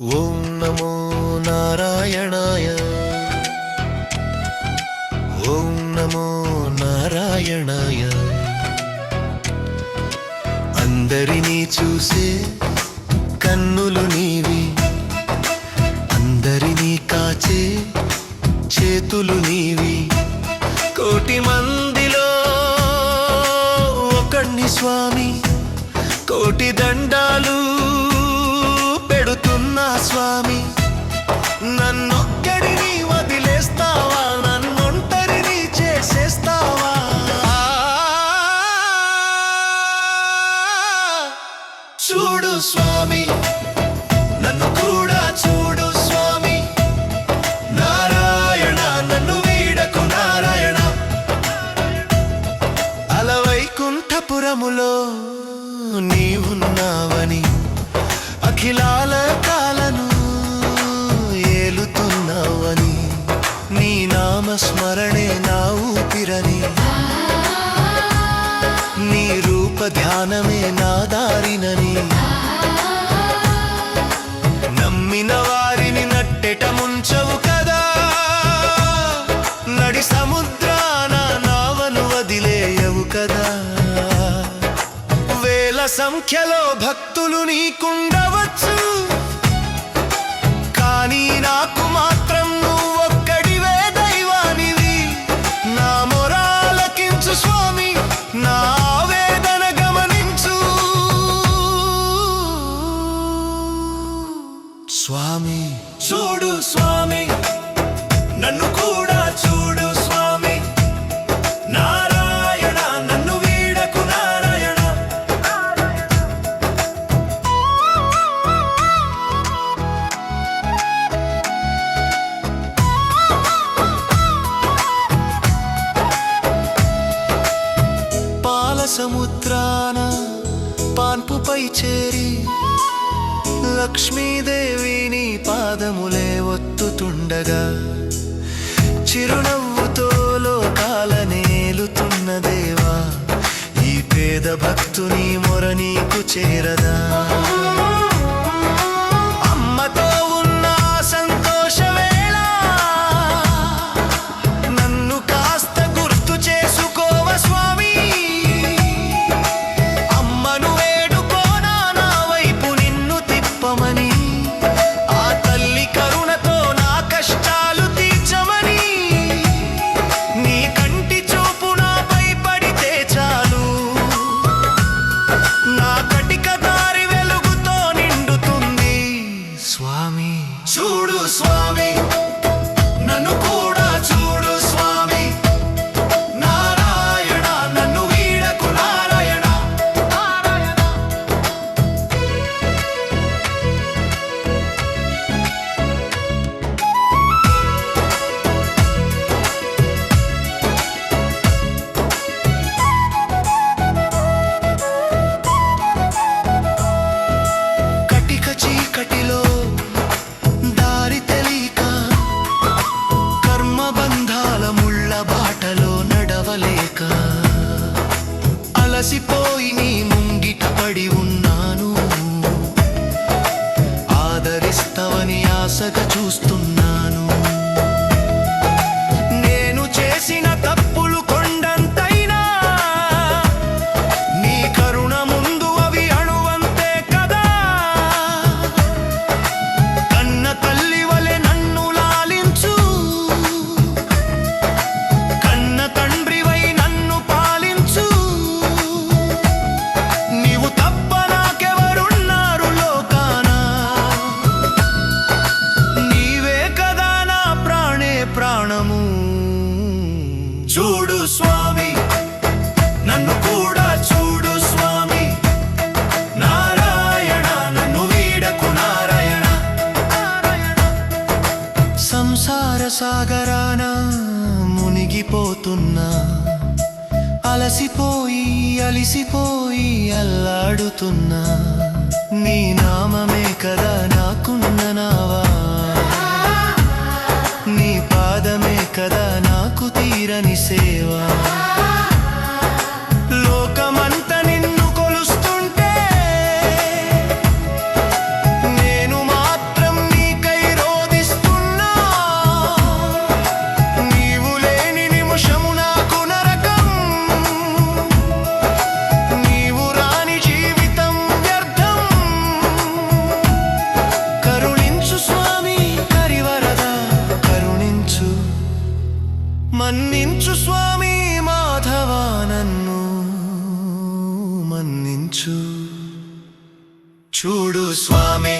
ఓం నమో నారాయణాయ. ఓం నమో నారాయణాయ. అందరినీ చూసే కన్నులు నీవి. అందరినీ కాచే చేతులు నీవి. కోటి మందిలో ఒకణ్ణి స్వామి. కోటి దండాలు వెళ్తున్నా స్వామి నన్నొక్కడిని వదిలేస్తావా? నన్నొంటరిని చేసేస్తావా? స్మరణే నా ఊపిరని నీ రూప ధ్యానమే నా దారినని నమ్మిన వారిని నట్టెట ముంచవు కదా నడి సముద్రాన నావను వదిలేయవు కదా వేల సంఖ్యలో భక్తులు నీకుండవచ్చు కానీ నాకు మాత్రం లక్ష్మీదేవిని పాదములే ఒత్తుతుండగా చిరునవ్వుతో లోకాల నేలుతున్న దేవా ఈ పేద భక్తుని మొర నీకు చేరదా? చూడు స్వామి. నన్ను కూడా చూడు స్వామి. నారాయణ నన్ను వీడకు నారాయణ. నారాయణ సంసార సాగరాన మునిగిపోతున్నా. అలసిపోయి అలిసిపోయి అల్లాడుతున్నా. నీ నామమే కదా నాకున్న నావా? నాకు తీరని సేవా చూడు స్వామి